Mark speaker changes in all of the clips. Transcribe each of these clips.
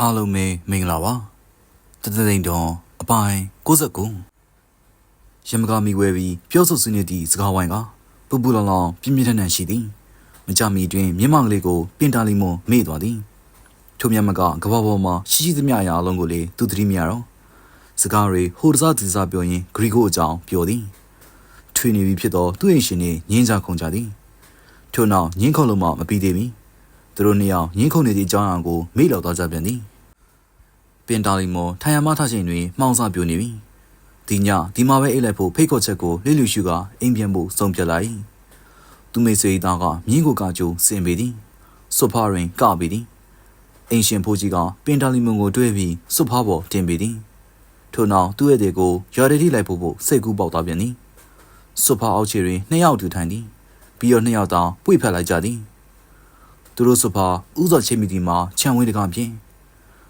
Speaker 1: အားလုံးပဲမင်္ဂလာပါတသသိန်းတော်အပိုင်း69ရမကမီဝဲပြီးပြောဆိုဆွေးနွေးသည့်စကားဝိုင်းကပူပူလောင်လောင်ပြင်းပြင်းထန်ထန်ရှိသည်မကြမီတွင်မြင်းမကလေးကိုပင်တာလီမွန်မေ့သွားသည်ထိုမြတ်မကကဘာပေါ်မှာရှိရှိသမျှအရာအလုံးကိုလေသူသတိမရတော့စကားတွေဟိုတစားဒီစားပြောရင်းဂရီကိုအကြောင်းပြောသည်ထွေနေပြီဖြစ်သောသူ့အိမ်ရှင်နှင့်ငင်းကြခုန်ကြသည်ထို့နောက်ငင်းခုန်လုံးမှမပြီးသေးမီ သူတို့နှစ်ယောက်ငင်းခုန်နေသည့်အကြောင်းအရာကိုမေ့လျော်သွားကြပြန်သည်ပင်တာလီမောထိုင်ရမထချိန်တွင်မှောင်စာပြိုနေပြီ။ဒီညဒီမှာပဲအိတ်လိုက်ဖို့ဖိတ်ခေါ်ချက်ကိုလိလူရှုကအိမ်ပြန်ဖို့ဆုံးဖြတ်လိုက်။သူမိတ်ဆွေသားကမြင်းကိုကကြိုစင်ပေသည်။ဆိုဖာရင်ကပေသည်။အိမ်ရှင်ဖိုးကြီးကပင်တာလီမွန်ကိုတွေ့ပြီးဆိုဖာပေါ်တင်ပေသည်။ထို့နောက်သူ့ရဲ့တဲ့ကိုရွာရတိလိုက်ဖို့ဖို့စိတ်ကူးပေါက်သွားပြန်သည်။ဆိုဖာအောက်ခြေတွင်နှစ်ယောက်တူထိုင်သည်။ပြီးတော့နှစ်ယောက်တောင်ပွေဖက်လိုက်ကြသည်။ သူတို့ဆိုဖာဥစွာချိတ်မိဒီမှာခြံဝင်းတကားဖြင့်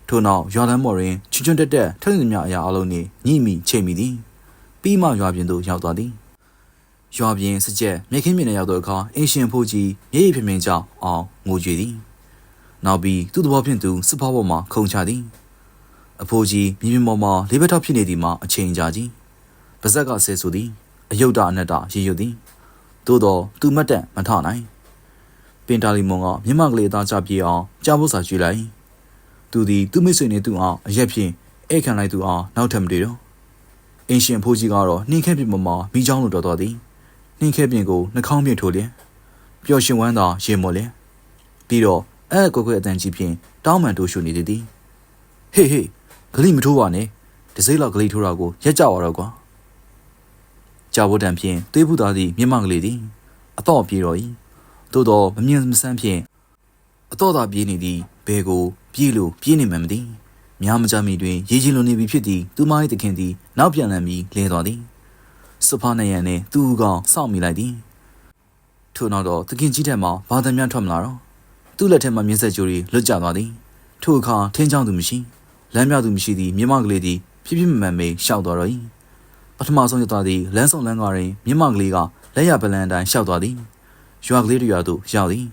Speaker 1: ထို့နောက်ရွာလမ်းပေါ်တွင်ချွတ်ချွတ်တက်တက်ထက်သမျှအရာအလုံးနှင့်ညှိမိချိန်မိသည်ပြီးမှရွာပြင်သို့ရောက်သွားသည်ရွာပြင်စကြက်မြက်ခင်းပြင်ထဲရောက်သောအခါအင်ရှင်ဖိုးကြီးမြေရီပြင်ပြင်ကြောင့်အောင်ငိုကြွေသည်နောက်ပြီးသူ့သဘောဖြင့်သူစစ်ဖောက်ပေါ်မှခုန်ချသည်အဖိုးကြီးမြေပြင်ပေါ်မှလေးဘက်ထောက်ဖြစ်နေသည်မှာအချိန်ကြာကြီးပါဇက်ကဆဲဆိုသည်အယုတ်တအနက်တရေရွတ်သည်သို့တော့သူမတ်တက်မထနိုင် ပင်တာလီမွန်ကမြမကလေးအသားချပြေအောင်ကြားဖို့စာကြည့်လိုက်သူသည်သူ့မိတ်ဆွေနှင့်သူ့အောင်အရက်ဖြင့်ဧခံလိုက်သူအောင်နောက်ထပ်မတွေ့တော့အင်ရှင်ဖိုးကြီးကတော့နှင်းခဲပြင်ပေါ်မှာမိချောင်းလိုတော်တော်သည်နှင်းခဲပြင်ကိုနှာခေါင်းပြင်ထိုးလျက်ပျော်ရွှင်ဝမ်းသာရေမော်လျက်ပြီးတော့အဲ့ကွယ်ကွယ်အတန်ကြီးဖြင့်တောင်းမှန်တိုးရှုနေသည်သည်ဟေးဟေးဂလိမထိုးပါနဲ့တစိမ့်လောက်ဂလိထိုးတာကိုရက်ကြပါတော့ကွာကြာဝတ်တံဖြင့်သွေးပူသားသည့်မြင့်မကလေးသည်အတော့ပြေတော်၏ သို့တော့မမြင်မဆန်းဖြင့်အတော့သာပြေးနေသည်ဘဲကို ပြေးလို့ပြေးနေမှမသိများမကြမီတွင်ရေကြီးလွန်နေပြီဖြစ်သည်သူမ၏တခင်သည်နောက်ပြန်လည်ပြီးလဲသွားသည်စဖာနယံနှင့်သူ့ဦးကောင်စောင့်မိလိုက်သည်ထို့နောက်တော့တခင်ကြီးထက်မှဘာသာများထွက်မလာတော့သူ့လက်ထက်မှမျက်စက်ကြိုးတွေလွတ်ကျသွားသည်ထို့အခါထင်းချောင်းသူမရှိလမ်းမြောက်သူမရှိသည်မြမကလေးသည်ဖြည်းဖြည်းမမှန်မေရှောက်သွားတော့၏ပထမဆုံးရောက်သွားသည်လမ်းဆောင်လမ်းကားတွင်မြမကလေးကလက်ရပလန်အတိုင်းရှောက်သွားသည် ရွာကလေးတို့ရွာသို့ရောက်သည်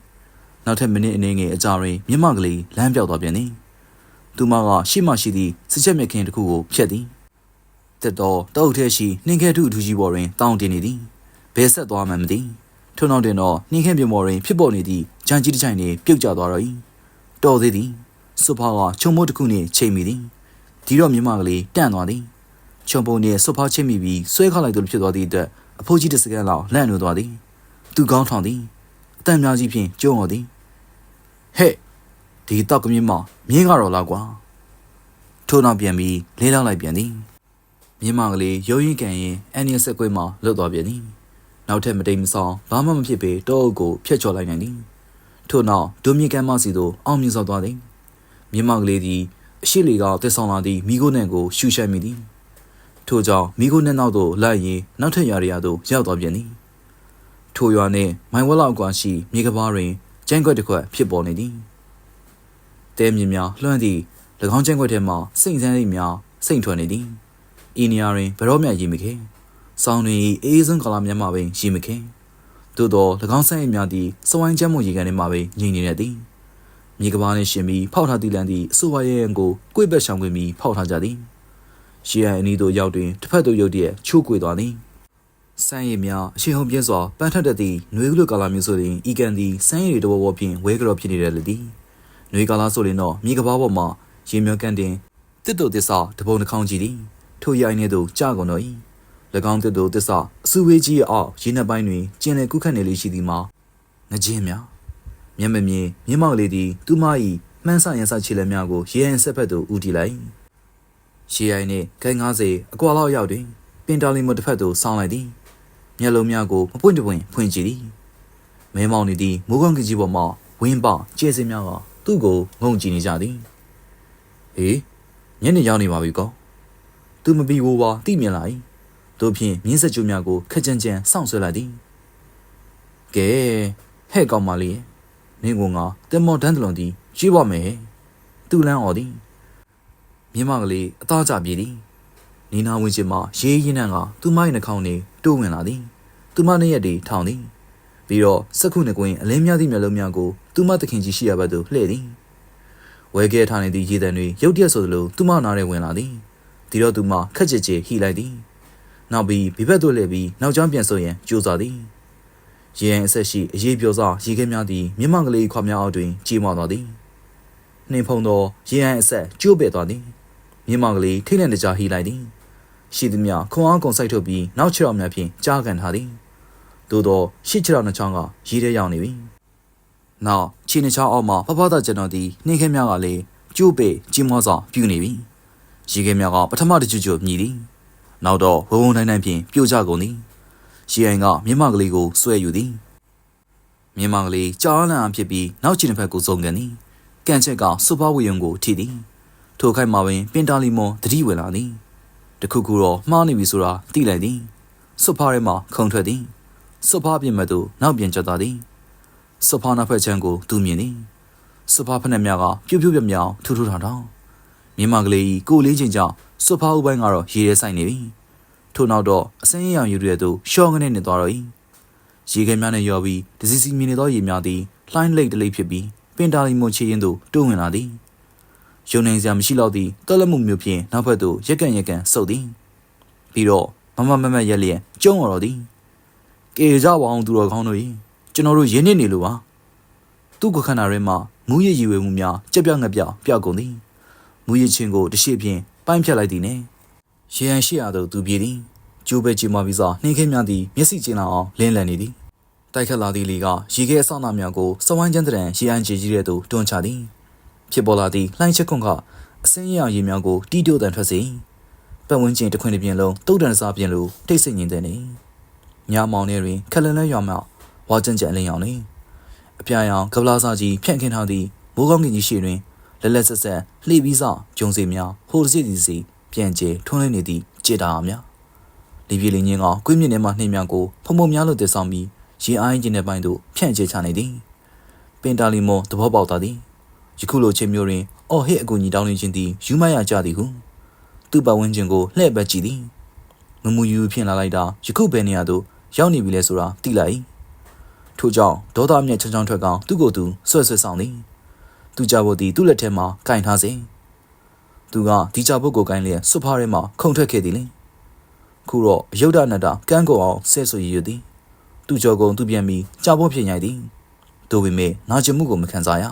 Speaker 1: နောက်ထပ်မိနစ်အနည်းငယ်အကြာတွင်မြမကလေးလမ်းပြောက်သွားပြန်သည်သူမကရှေ့မှရှိသည့်စစ်ချက်မြက်ခင်းတစ်ခုကိုဖျက်သည်တက်တော့တောက်ထဲရှိနှင်းခဲထုအထူးကြီးပေါ်တွင်တောင်းတင်နေသည်ဘယ်ဆက်သွားမှန်းမသိထို့နောက်တွင်တော့နှင်းခဲပြင်ပေါ်တွင်ဖြစ်ပေါ်နေသည့်ဂျန်ကြီးတစ်ချိုင်နှင့်ပြုတ်ကျသွားတော့၏တော်သေးသည်စဖာကချုံမိုးတစ်ခုနှင့်ချိန်မိသည်ဒီတော့မြမကလေးတန့်သွားသည်ချုံပုံနှင့်စဖာချိန်မိပြီးဆွဲခလိုက်သလိုဖြစ်သွားသည့်အတွက်အဖိုးကြီးတစ်စကန်လောက်လန့်နေသွားသည် သူကောင်းထောင်သည်အတန်များကြီးဖြင့်ကျုံတော်သည်ဟဲ့ဒီတောက်ကမြင်းမမြင်းကတော့လားကွာထို့နောက်ပြန်ပြီးလေးလောက်လိုက်ပြန်သည်မြင်းမကလေးရုံရင်ကန်ရင်အန်နီဆက်ကွေးမှလွတ်သွားပြန်သည်နောက်ထပ်မတိမ်မဆောင်ဘာမှမဖြစ်ပေတောအုပ်ကိုဖျက်ချော်လိုက်နိုင်သည်ထို့နောက်ဒိုမီကန်မစီသို့အောင်မြင်စွာသွားသည်မြင်းမကလေးသည်အရှိလေကတက်ဆောင်လာသည့်မိခိုးနံကိုရှူရှက်မိသည်ထို့ကြောင့်မိခိုးနံနောက်သို့လိုက်ရင်နောက်ထပ်ရာရရာသို့ရောက်သွားပြန်သည် ထိုရွာနှင့်မိုင်ဝက်လောက်ကွာရှိမြေကဘာတွင်ကျန်းခွက်တစ်ခွက်ဖြစ်ပေါ်နေသည်တဲမြင်များလွှမ်းသည့်၎င်းကျန်းခွက်ထဲမှစိတ်ဆန်းသည့်များစိတ်ထွက်နေသည်ဤနေရာတွင်ဘရော့မြတ်ရည်မခဲဆောင်းတွင်အေးစွန်းကာလများမှပင်ရည်မခဲသို့သော၎င်းဆန်းရည်များသည်စဝိုင်းကျမ်းမှုရေကန်ထဲမှပင်ငြိမ်နေရသည်မြေကဘာနှင့်ရှင်ပြီးဖောက်ထားသည့်လမ်းသည်အဆိုပါရဲ့ရန်ကိုကိုယ့်ဘက်ဆောင်ခွင့်ပြီးဖောက်ထားကြသည်ရှီယန်အနီးသို့ရောက်တွင်တစ်ဖက်သို့ရုတ်တရက်ချိုးကွေသွားသည် စမ်းရည်များအရှင်ဟုန်ပြင်းစွာပန်းထက်တဲ့သည့်နှွေကလူကာလာမျိုးဆိုရင်ဤကန်သည်စမ်းရည်တော်ဘောဖြင့်ဝဲကြော်ဖြစ်နေတယ်လေသည်နှွေကာလာဆိုရင်တော့မြေကဘာပေါ်မှာရေမြောကန်တင်တစ်တုတစ္ဆာတပုံတစ်ခေါင်းကြည့်သည်ထိုရိုင်းနေသို့ကြာကုန်တော့၏၎င်းတစ်တုတစ္ဆာအစုဝေးကြီးအောက်ရေနက်ပိုင်းတွင်ကျင်လည်ကုခတ်နေလေးရှိသည်မှာငကြင်းများမျက်မမြင်မြင်းမောက်လေးသည်သူမ၏မှန်းဆရန်ဆခြေလက်များကိုရေရင်ဆက်ဖက်သို့ဦးတည်လိုက်ရှေးရိုင်းနှင့်ဂိုင်း90အကွာလောက်ရောက်တွင်ပင်တာလီမတစ်ဖက်သို့ဆောင်းလိုက်သည် မျက်လုံးများကိုမပွင့်တပွင့်ဖွင့်ကြည့်သည်မဲမောင်နေသည့်မိုးကောင်းကကြီးပေါ်မှဝင်းပေါကျဲစင်းများကသူ့ကိုငုံကြည့်နေကြသည်ဟေးညနေရောက်နေပါပြီကောသူမပြီးဘူးပါတိမြင်လာ၏တို့ဖြင့်မြင်းဆက်ကျိုးများကိုခက်ကြမ်းကြမ်းစောင့်ဆွဲလိုက်သည်ကဲဟဲ့ကောင်မလေးနင်းကငါတင်မော်တန်းတလွန်သည်ရှိပါမယ်သူ့လန်းអော်သည်မြင်းမကလေးအသားကြပြေးသည်နီနာဝင်းချင်မှရေးရင်းနှံကသူမ၏နှာခေါင်းနှင့်တိုးဝင်လာသည် သူမနှရက်တွေထောင်သည်ပြီးတော့စက္ခုနှစ်ကွင်းအလင်းများသည့်မျက်လုံးများကိုသူမသခင်ကြီးရှိရဘက်သို့လှည့်သည်ဝဝဲကဲထားနေသည့်ရေတံတွေရုတ်တရက်ဆိုသလိုသူ့မနားထဲဝင်လာသည်ဒီတော့သူမခက်ကြကြဟိလိုက်သည်နောက်ပြီးဘိဘက်တို့လည်းပြီးနောက်ကျောင်းပြန်ဆိုရင်ကြိုးစားသည်ရေရင်အဆက်ရှိအရေးပြောစားရေခဲများသည်မြမကလေးခွာများအောက်တွင်ကြီးမာသွားသည်နှင်းဖုံသောရေရင်အဆက်ကျိုးပဲ့သွားသည်မြမကလေးထိတ်လန့်တကြားဟိလိုက်သည်ရှိသည်များခွန်အားကုန်စိုက်ထုတ်ပြီးနောက်ခြေတော်များဖြင့်ကြားကန်ထားသည် သို့သောရှစ်ခြေတော်နှစ်ချောင်းကရေထဲရောက်နေပြီနောက်ခြေနှချောင်းအောက်မှဖဖသားကျွန်တော်သည်နှင်းခဲများကလည်းကျိုးပဲ့ကြီးမားစွာပြူနေပြီရေခဲများကပထမတစ်ချွတ်ချွတ်မြည်သည်နောက်တော့ဝုံဝုံတိုင်းတိုင်းဖြင့်ပြိုကျကုန်သည်ရေအိမ်ကမြမကလေးကိုဆွဲယူသည်မြမကလေးကြားလန့်ဖြစ်ပြီးနောက်ခြေတစ်ဖက်ကိုစုံကန်သည်ကန်ချက်ကစူပါဝေယုံကိုထိသည်ထိုခိုက်မှာပင်ပင်တာလီမွန်တတိဝင်လာသည်တခုခုတော့မှားနေပြီဆိုတာသိလိုက်သည်စွဖားထဲမှခုံထွက်သည် စွဖားပြင်မဲ့သို့နောက်ပြန်ကျသွားသည်စွဖားနောက်ဖက်ချမ်းကိုသူမြင်သည်စွဖားဖက်နှက်များကပြုတ်ပြုတ်ပြက်ပြောင်ထူထူထောင်ထောင်မြမကလေးကိုလေးချင်းကြောင့်စွဖားဥပိုင်းကတော့ရေရဲဆိုင်နေပြီထို့နောက်တော့အစင်းရောင်ယူရဲသို့ရှော့ငနဲ့နေသွားတော့၏ရေခဲများနဲ့ရောပြီးဒစီစီမြင်နေသောရေများသည်လှိုင်းလိတ်တလိတ်ဖြစ်ပြီးပင်တာလီမွန်ချီရင်သို့တိုးဝင်လာသည်ယုံနိုင်စရာမရှိတော့သည့်တော်လက်မှုမျိုးဖြင့်နောက်ဘက်သို့ရက်ကန်ရက်ကန်ဆုပ်သည်ပြီးတော့မမမမရက်လျက်ကျုံတော်သည် ကေကြပါအောင်သူတော်ကောင်းတို့ကျွန်တော်တို့ရင်းနေနေလို့ပါသူ့ကခန္ဓာရဲမှာမူရည်ရည်ဝဲမှုများကြက်ပြောက်ငက်ပြောက်ပြောက်ကုန်သည်မူရည်ချင်းကိုတရှိဖြင့်ပိုင်းဖြတ်လိုက်သည်နဲ့ရေရန်ရှိရသောသူပြေသည်ကျိုးပဲကြည်မပြီးစားနှင်းခင်းများသည်မျက်စိကျဉ်လာအောင်လင်းလန်နေသည်တိုက်ခတ်လာသည့်လေကရေခဲအဆောက်အအများကိုစဝိုင်းချမ်းတဲ့ရေအန်ကြီးကြီးတဲ့သို့တွန်းချသည်ဖြစ်ပေါ်လာသည့်လှိုင်းချက်ခွန်ကအစင်းရရေများကိုတီးတိုးတန်ထွက်စေပတ်ဝန်းကျင်တစ်ခွင်တစ်ပြင်လုံးတုတ်တန်စားပြင်လိုတိတ်ဆိတ်ငြိမ်တဲ့နေ ညမောင်ထဲတွင်ခက်လန်လဲရွာမှဝါကျန်ကျန်အလင်းရောင်နေအပြာရောင်ကပလာစားကြီးဖြန့်ခင်းထားသည့်မိုးကောင်းကင်ကြီးရှိတွင်လက်လက်ဆက်ဆက်လှိပြီးစဂျုံစီများဟိုစီစီစီပြန်ကျဲထွန်းလင်းနေသည့်ကြေတာများဒီပြည်လင်းချင်းကကွင်းမြင့်ထဲမှနှင်းများကိုဖုံဖုံများလို့တည်ဆောင်ပြီးရေအိုင်းကျင်းတဲ့ပိုင်းသို့ဖြန့်ကျဲချနေသည်ပင်တာလီမောသဘောပေါက်သွားသည်ယခုလိုချင်းမျိုးတွင်အော်ဟစ်အကူကြီးတောင်းနေခြင်းသည်ယူမရကြသည်ဟုသူ့ပတ်ဝန်းကျင်ကိုလှည့်ပတ်ကြည့်သည်မမူယူဖြစ်လာလိုက်တာယခုဘယ်နေရာသို့ ရောက်နေပြီလဲဆိုတာသိလိုက်ထို့ကြောင့်ဒေါသအမျက်ချောင်းချောင်းထွက်ကောင်သူ့ကိုယ်သူဆွဲဆွဲဆောင်သည်သူကြဖို့သည်သူ့လက်ထဲမှာကင်ထားစေသူကဒီကြဖို့ကိုကင်လျက်စွဖားထဲမှာခုန်ထွက်ခဲ့သည်လေခုတော့အယုဒ္ဓနတ္တကန်းကုန်အောင်ဆဲဆိုရည်ရသည်သူကြောကုံသူပြန်ပြီးကြဖို့ဖြစ်ညိုက်သည်တို့ပေမဲ့နာကျင်မှုကိုမခံစားရ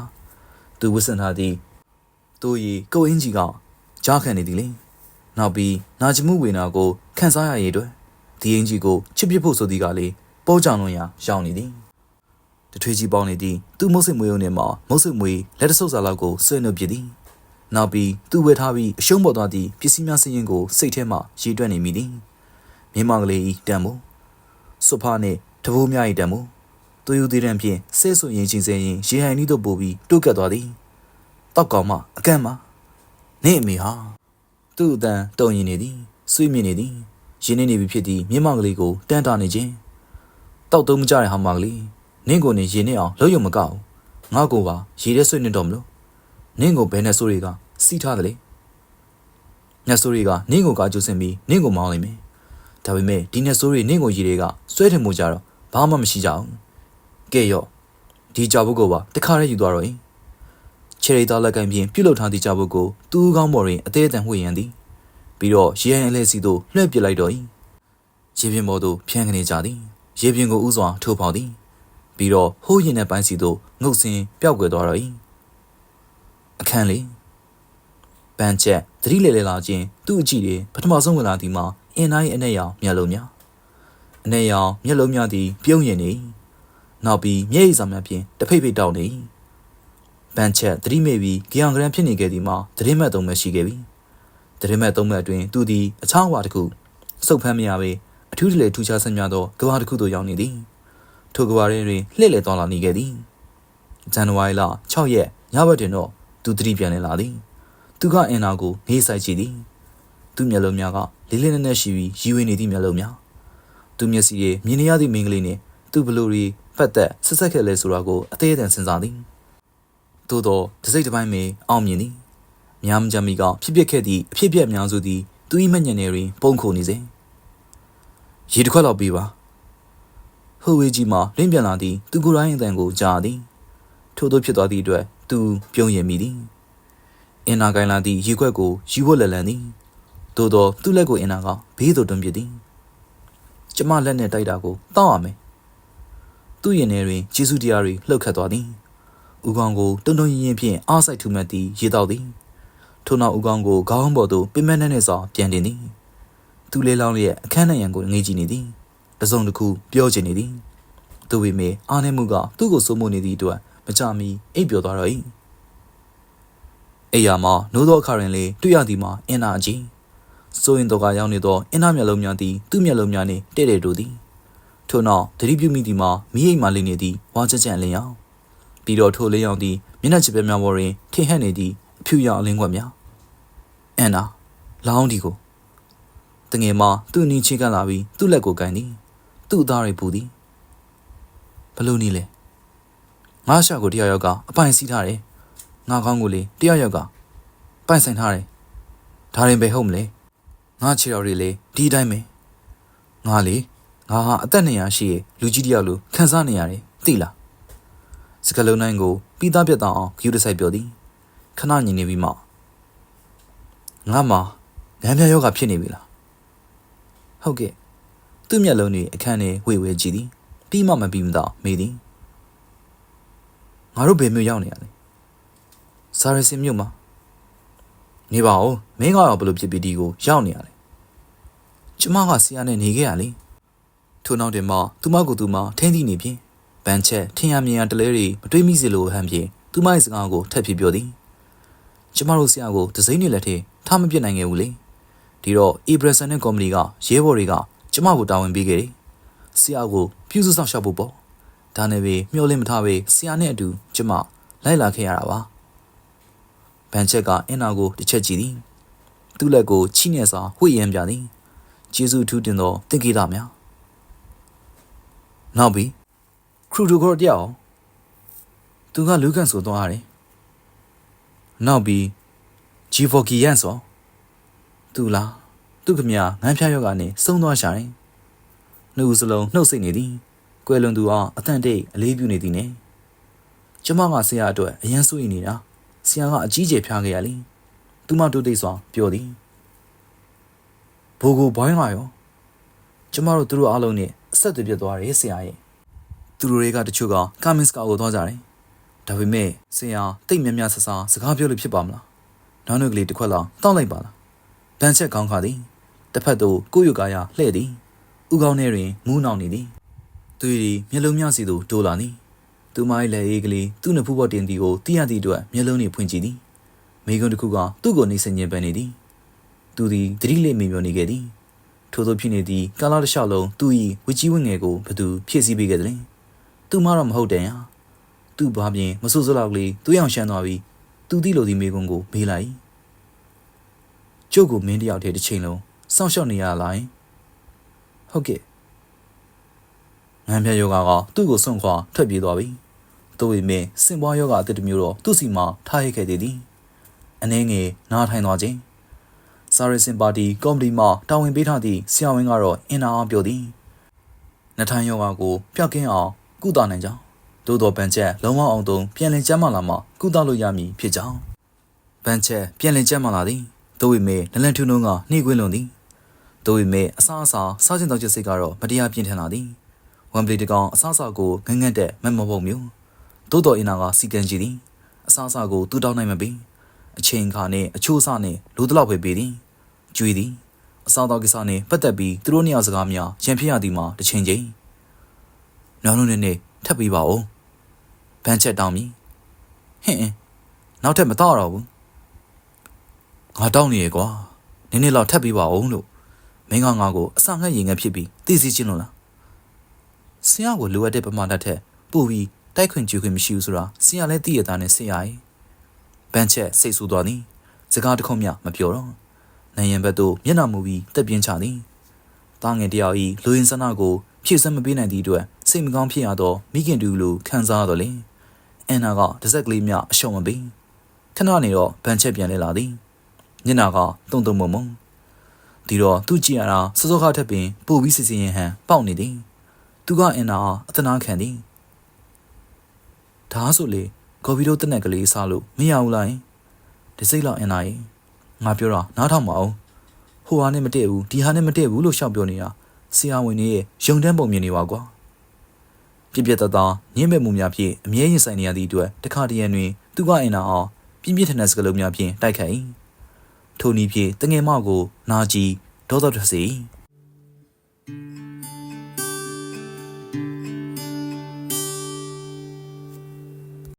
Speaker 1: သူဝစ်စင်ထားသည်သူရီကိုအင်းကြီးကကြားခံနေသည်လေနောက်ပြီးနာကျင်မှုဝေနာကိုခံစားရရည်အတွက် ဒီအင်းကြီးကိုချစ်ပြဖို့ဆိုသည်ကလေပေါ်ကြောင်လုံးရရောက်နေသည်တထွေးကြီးပေါင်းနေသည်သူ့မုတ်စစ်မွေးုံနဲ့မှမုတ်စစ်မွေးလက်တဆုပ်စာလောက်ကိုဆွဲနှုတ်ပြသည်နောက်ပြီးသူ့ဝဲထားပြီးအရှုံးပေါ်သွားသည့်ပစ္စည်းများစည်ရင်ကိုစိတ်ထဲမှရေတွက်နေမိသည်မြင်းမကလေးဤတန်မို့စွဖာနှင့်တဘိုးများဤတန်မို့သူယူသေးတဲ့ဖြင့်ဆဲဆိုရင်ချင်းစဲရင်ရေဟန်နီးတို့ပို့ပြီးတုတ်ကတ်သွားသည်တောက်ကောင်မအကန့်မနေအမေဟာသူ့အတန်တုံရင်နေသည်ဆွေးမြင့်နေသည် ရင်းနေနေပြီဖြစ်သည့်မြင်းမကလေးကိုတန်းတာနေခြင်းတောက်သုံးမကြတဲ့ဟာမကလေးနင့်ကိုနေရင်နေအောင်လုံးယုံမကောက်ငါ့ကိုပါရေထဲဆွေးနေတော့မလို့နင့်ကိုဘယ်နဲ့ဆိုးတွေကစီးထားတယ်လေညဆိုးတွေကနင့်ကိုကာကျိုးစင်ပြီးနင့်ကိုမောင်းလိုက်မယ်ဒါပေမဲ့ဒီညဆိုးတွေနင့်ကိုရေတွေကဆွဲထင်မှုကြတော့ဘာမှမရှိကြဘူးကဲရော့ဒီကြောက်ဘုတ်ကိုပါတခါတည်းယူသွားတော့ရင်ခြေရိသားလက်ကင်ပြင်ပြုတ်လုထားသည့်ကြောက်ဘုတ်ကိုသူ့ကောင်းပေါ်တွင်အသေးအတန်ဝှေ့ရန်သည် ပြီးတော့ရေရင်အလဲစီသို့လွှဲပစ်လိုက်တော့၏ရေပြင်ပေါ်သို့ဖြန်းကနေကြသည်ရေပြင်ကိုဥစွာထိုးပေါက်သည်ပြီးတော့ဟိုးရင်တဲ့ပိုင်းစီသို့ငုတ်စင်းပျောက်ကွယ်သွားတော့၏အခန်းလေးပန်းချက်သတိလေလေလာခြင်းသူ့အကြည့်တွေပထမဆုံးဝင်လာသည်မှာအင်းတိုင်းအနဲ့ရောင်မျက်လုံးများအနဲ့ရောင်မျက်လုံးများသည် ပြုံးရင်နေနောက်ပြီးမျက်ရည်စာများဖြင့်တဖိတ်ဖိတ်တောက်နေပန်းချက်သတိမေ့ပြီးဂီယံဂရန်ဖြစ်နေခဲ့သည်မှာသတိမဲ့သုံးမဲ့ရှိခဲ့ပြီ သတိမဲ့သုံးမဲ့အတွင်သူသည်အချောင်းဝါတစ်ခုစုပ်ဖမ်းမရပေအထူးတလေထူခြားဆန်းများသောကဘာတစ်ခုသို့ရောက်နေသည်ထိုကဘာရင်းတွင်လှည့်လည်သွားလာနေခဲ့သည်ဇန်နဝါရီလ6ရက်ညဘက်တွင်တော့သူသတိပြန်လည်လာသည်သူကအင်နာကိုငေးဆိုင်ကြည့်သည်သူမျက်လုံးများကလေးလေးနက်နက်ရှိပြီးရီဝေနေသည့်မျက်လုံးများသူမျက်စိရဲ့မြင်နေရသည့်မိန်းကလေးနှင့်သူဘလူရီဖတ်သက်ဆက်ဆက်ခဲ့လဲဆိုတာကိုအသေးအတန်စဉ်းစားသည်သို့သောတစိမ့်တစ်ပိုင်းမေအောင်မြင်သည် မြားမကြမီကဖြစ်ပျက်ခဲ့သည့်အဖြစ်အပျက်များစုသည်သူ၏မျက်ညံထဲတွင်ပုံခုန်နေစေရေတစ်ခွက်လောက်ပေးပါဟိုဝေးကြီးမှလင်းပြန်လာသည်သူကိုယ်တိုင်အတန်ကိုကြားသည်ထို့သောဖြစ်သွားသည့်အတွက်သူပြုံးရည်မိသည်အင်နာကိုင်လာသည့်ရေခွက်ကိုယူဖို့လက်လန်သည်သို့သောသူ့လက်ကိုအင်နာကဘေးသို့တွန်းပစ်သည်ကျမလက်နဲ့တိုက်တာကိုတောက်ရမယ်သူ့ရင်ထဲတွင်ကျေးဇူးတရားတွေလှုပ်ခတ်သွားသည်ဦးကောင်းကိုတုံတုံရင်ရင်ဖြင့်အားစိုက်ထူမှတ်သည်ရေတောက်သည် ထို့နောက်ဦးကောင်းကိုခေါင်းပေါ်သို့ပင်မနဲ့နဲ့စွာပြန်တင်သည်သူလေးလောင်းရဲ့အခန်းနဲ့ရန်ကိုငေးကြည့်နေသည်တစုံတစ်ခုပြောချင်နေသည်သူ့ဝိမေအားနည်းမှုကသူ့ကိုစိုးမိုးနေသည့်အတွက်မကြမီအိပ်ပျော်သွားတော့၏အိယာမှာနိုးသောအခါတွင်လေတွေ့ရသည်မှာအင်နာကြီးစိုးရင်တော့ကရောက်နေသောအင်နာမျက်လုံးများသည်သူ့မျက်လုံးများနှင့်တဲ့တဲ့တို့သည်ထို့နောက်သတိပြုမိသည်မှာမိအိမ်မှလိမ့်နေသည်ဝါချက်ချက်လင်းရောက်ပြီးတော့ထိုလင်းရောက်သည်မျက်နှာချစ်ပဲများပေါ်တွင်ထင်ဟပ်နေသည့် အဖြူရောင်အလင်းခွက်များအင်နာလောင်းဒီကိုတငယ်မသူ့နီးချိကပ်လာပြီးသူ့လက်ကိုကန်သည်သူ့သားတွေပူသည်ဘလို့နီးလဲငါရှာကိုတယောက်ယောက်ကအပိုင်စီးထားတယ်ငါကောင်းကိုလေတယောက်ယောက်ကပိုင်ဆိုင်ထားတယ်ဒါရင်ပဲဟုတ်မလဲငါခြေတော်တွေလေဒီအတိုင်းပဲငါလေငါဟာအသက်200ရှိရဲ့လူကြီးတယောက်လိုခံစားနေရတယ်သိလားစကလုံးနိုင်ကိုပြီးသားပြတ်သားအောင်ဂယူတဆိုင်ပြောသည် ခဏညင်နေပြီးမှငါမှငမ်းပြယောဂဖြစ်နေပြီလားဟုတ်ကဲ့သူ့မျက်လုံးတွေအခန်းထဲဝေဝေကြည့်သည်ပြီးမှမပြီးမတော့မေးသည်ငါတို့ဘယ်မြို့ရောက်နေရလဲစာရစင်မြို့မှာနေပါဦးမင်းကတော့ဘယ်လိုဖြစ်ပြီးဒီကိုရောက်နေရလဲကျမကဆရာနဲ့နေခဲ့ရလေထို့နောက်တင်မှသူမကိုသူမထင်းသည့်နေဖြင့်ဗန်ချက်ထင်ရမြင်ရတလဲတွေမတွေးမိစေလိုဟန်ဖြင့်သူမရဲ့စကားကိုထပ်ဖြစ်ပြောသည် ကျမတို့ဆရာကိုဒစိမ့်နေလက်ထဲထားမပြစ်နိုင်ခဲ့ဘူးလေဒီတော့အီဘရဆန်နဲ့ကော်မတီကရဲဘော်တွေကကျမကိုတာဝန်ပေးခဲ့တယ်ဆရာကိုပြုစုဆောင်ရှောက်ဖို့ပေါ့ဒါနဲ့ပဲမျှော်လင့်မထားပဲဆရာနဲ့အတူကျမလိုက်လာခဲ့ရတာပါဗန်ချက်ကအင်နာကိုတစ်ချက်ကြည့်သည်သူ့လက်ကိုချိနေစွာဝှေ့ရမ်းပြသည်ကျေးဇူးထူးတင်သောသင်္ကေတများနောက်ပြီးခရူဒူကောတယောက်သူကလူကန်ဆိုသွားရတယ် နောက်ပြီးဂျီဖိုကီယန်ဆိုသူလားသူခမငန်းဖျားယောဂနဲ့စုံသွားရှာတယ်နှုတ်စလုံးနှုတ်ဆိတ်နေသည်ကွယ်လွန်သူအားအသံတိတ်အလေးပြုနေသည်နဲ့ကျမကဆရာအတွက်အရန်စိုးရိမ်နေတာဆရာကအကြီးကျယ်ဖျားခဲ့ရလေသူမတို့သိစွာပြောသည်ဘိုးကိုဘိုင်းလာရောကျမတို့သူတို့အားလုံးနဲ့အဆက်အသွယ်ပြတ်သွားတယ်ဆရာရဲ့သူတို့တွေကတချို့ကကာမင်စကာကိုသွားကြတယ် ဒါပေမဲ့ဆရာတိတ်မြမြဆဆစကားပြောလို့ဖြစ်ပါမလားနောက်နှုတ်ကလေးတစ်ခွက်လောက်တောင်းလိုက်ပါလားဗန်ချက်ကောင်းခါသည်တစ်ဖက်သို့ကိုယူကာရလှဲ့သည်ဥကောင်းထဲတွင်မူးနောင်နေသည်သူ၏မျက်လုံးများစီသို့တိုးလာသည်သူမ၏လက်အေးကလေးသူ့နှဖူးပေါ်တင်သည်ကိုသိရသည့်အတွက်မျက်လုံးနှင့်ဖွင့်ကြည့်သည်မိကွန်းတစ်ခုကသူ့ကိုနှိမ့်ဆင်ခြင်းပန်းနေသည်သူသည်တတိလေးမိမျောနေခဲ့သည်ထို့သောဖြစ်နေသည့်ကာလာတစ်လျှောက်လုံးသူ၏ဝကြီးဝငယ်ကိုဘသူဖြည့်ဆည်းပေးခဲ့တယ်သူမတော့မဟုတ်တယ်ဟာ သူ့ဘာပြင်မဆိုးစလောက်ကလေးသူ့ရောင်ရှမ်းသွားပြီးသူသိလိုသည့်မိကွန်းကိုမေးလိုက်ကျုပ်ကိုမင်းတယောက်တည်းတစ်ချိန်လုံးစောင့်ရှောက်နေရလားဟုတ်ကဲ့ငန်းပြယောဂါကသူ့ကိုစွန့်ခွာထွက်ပြေးသွားပြီသူ့ဝိမင်းစင်ပွားယောဂါအတစ်တမျိုးတော့သူ့စီမှာထားရိုက်ခဲ့သေးသည်အနှင်းငယ်နားထိုင်သွားခြင်းစာရစင်ပါတီကော်မတီမှတာဝန်ပေးထားသည့်ဆရာဝန်ကတော့အင်နာအောင်ပြောသည်နှထိုင်ယောဂါကိုပျောက်ကင်းအောင်ကုသနိုင်ကြောင်း သို့တော်ပန်ချက်လုံးဝအောင်သုံးပြန်လည်ကျမ်းမာလာမှကုသလို့ရမည်ဖြစ်ကြောင်းပန်ချက်ပြန်လည်ကျမ်းမာလာသည်သူ့ဝိမင်းနလန်ထူနှုံးကနှိကွင်းလွန်သည်တို့ပေမဲ့အစားအစာစားကျင်တော့ချက်စိတ်ကတော့မတရားပြင်းထန်လာသည်ဝမ်ဘလီတကောင်အစားအစာကိုငငတ်တဲ့မမဘုံမျိုးသို့တော်အင်နာကစီကံကြည့်သည်အစားအစာကိုတူးတောင်းနိုင်မပြီအချိန်ခါနဲ့အချိုးအစားနဲ့လူတလောက်ပဲပေးသည်ကျွေးသည်အစားတော်ကိစ္စနဲ့ပတ်သက်ပြီးသူတို့နှစ်ယောက်စကားများရန်ဖြစ်ရသည်မှာတစ်ချိန်ချိန်နောက်လုံးနဲ့နဲ့ ထပ်ပြီးပါဦးဗန်ချက်တောင်းပြီဟင်နောက်ထပ်မတော့တော့ဘူးငါတောင်းနေရကွာနည်းနည်းလောက်ထပ်ပြီးပါဦးလို့မင်းကငါကိုအစာငှက်ရင်ငှက်ဖြစ်ပြီးသိစီချင်းလို့လားဆရာကိုလိုအပ်တဲ့ပမာဏထက်ပိုပြီးတိုက်ခွင့်ကြွခွင့်မရှိဘူးဆိုတာဆရာလည်းသိရတာနဲ့ဆရာရဲ့ဘန်ချက်စိတ်ဆူသွားသည်စကားတစ်ခုမှမပြောတော့နိုင်ရင်ဘက်သို့မျက်နှာမူပြီးတက်ပြင်းချသည်တားငယ်တယောက်ဤလူရင်ဆန္ဒကိုဖြည့်ဆည်းမပေးနိုင်သည့်အတွက် စိတ်မကောင်းဖြစ်ရသောမိခင်တူလိုခံစားရတော့လေအန်နာကတစ်စက်ကလေးမြအရှုံးမပေးခဏနေတော့ဘန်ချက်ပြန်လဲလာသည်ညနာကတုံတုံမုံမုံဒီတော့သူကြည့်ရတာစောစောခထက်ပင်ပို့ပြီးစစ်စင်ရင်ဟန်ပေါက်နေသည်သူကအင်နာအသနာခံသည်ဒါဆိုလေကော်ပီတို့တက်နက်ကလေးစားလို့မရဘူးလားတဒီစိတ်လောက်အင်နာရေငါပြောတာနားထောင်မအောင်ဟိုဟာနဲ့မတည့်ဘူးဒီဟာနဲ့မတည့်ဘူးလို့ရှောက်ပြောနေတာဆရာဝန်တွေရဲ့ယုံတန်းပုံမြင်နေပါကွာ ပြပြတသားညှင်းမဲ့မှုများဖြင့်အမြဲရင်ဆိုင်နေရသည့်အတွက်တခါတရံတွင်သူကအင်နာအောင်ပြင်းပြထန်ထန်စကားလုံးများဖြင့်တိုက်ခိုက်ထိုနည်းဖြင့်တငယ်မကိုနာကြီးဒေါသထွက်စေ